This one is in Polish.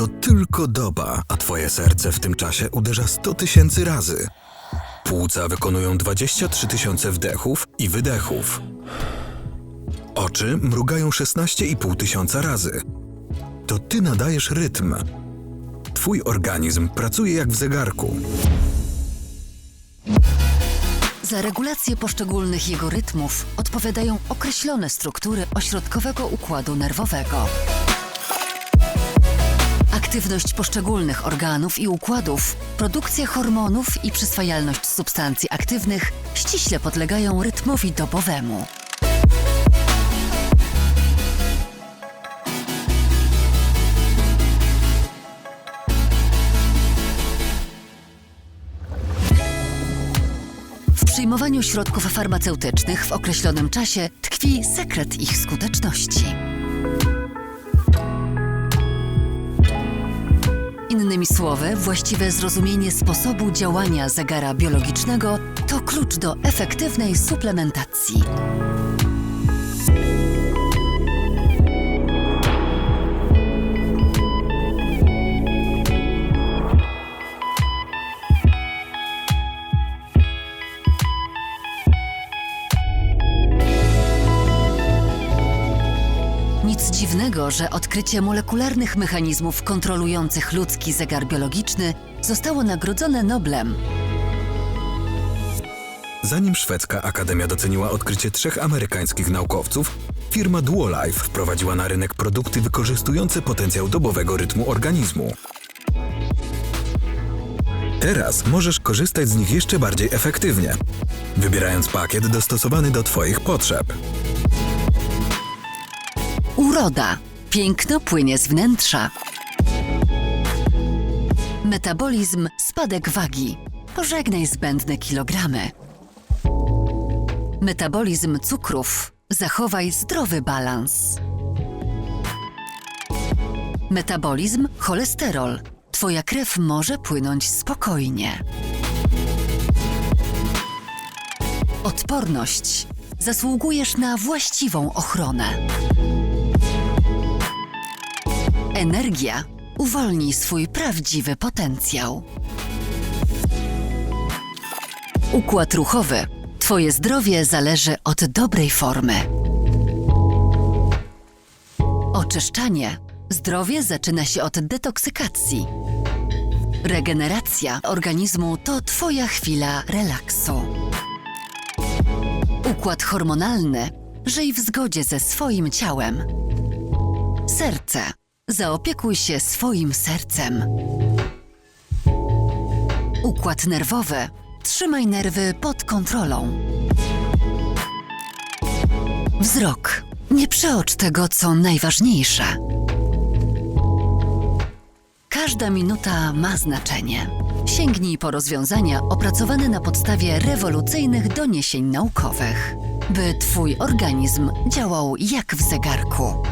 To tylko doba, a twoje serce w tym czasie uderza 100 tysięcy razy. Płuca wykonują 23 tysiące wdechów i wydechów. Oczy mrugają 16,5 tysiąca razy. To ty nadajesz rytm. Twój organizm pracuje jak w zegarku. Za regulację poszczególnych jego rytmów odpowiadają określone struktury ośrodkowego układu nerwowego. Aktywność poszczególnych organów i układów, produkcja hormonów i przyswajalność substancji aktywnych ściśle podlegają rytmowi dobowemu. W przyjmowaniu środków farmaceutycznych w określonym czasie tkwi sekret ich skuteczności. Innymi słowy, właściwe zrozumienie sposobu działania zegara biologicznego to klucz do efektywnej suplementacji. Nic dziwnego, że odkrycie molekularnych mechanizmów kontrolujących ludzki zegar biologiczny zostało nagrodzone Noblem. Zanim szwedzka akademia doceniła odkrycie trzech amerykańskich naukowców, firma Duolife wprowadziła na rynek produkty wykorzystujące potencjał dobowego rytmu organizmu. Teraz możesz korzystać z nich jeszcze bardziej efektywnie, wybierając pakiet dostosowany do Twoich potrzeb. Uroda. Piękno płynie z wnętrza. Metabolizm, spadek wagi. Pożegnaj zbędne kilogramy. Metabolizm cukrów. Zachowaj zdrowy balans. Metabolizm, cholesterol. Twoja krew może płynąć spokojnie. Odporność. Zasługujesz na właściwą ochronę. Energia. Uwolnij swój prawdziwy potencjał. Układ ruchowy. Twoje zdrowie zależy od dobrej formy. Oczyszczanie. Zdrowie zaczyna się od detoksykacji. Regeneracja organizmu to Twoja chwila relaksu. Układ hormonalny. Żyj w zgodzie ze swoim ciałem. Serce. Zaopiekuj się swoim sercem. Układ nerwowy. Trzymaj nerwy pod kontrolą. Wzrok. Nie przeocz tego, co najważniejsze. Każda minuta ma znaczenie. Sięgnij po rozwiązania opracowane na podstawie rewolucyjnych doniesień naukowych, by Twój organizm działał jak w zegarku.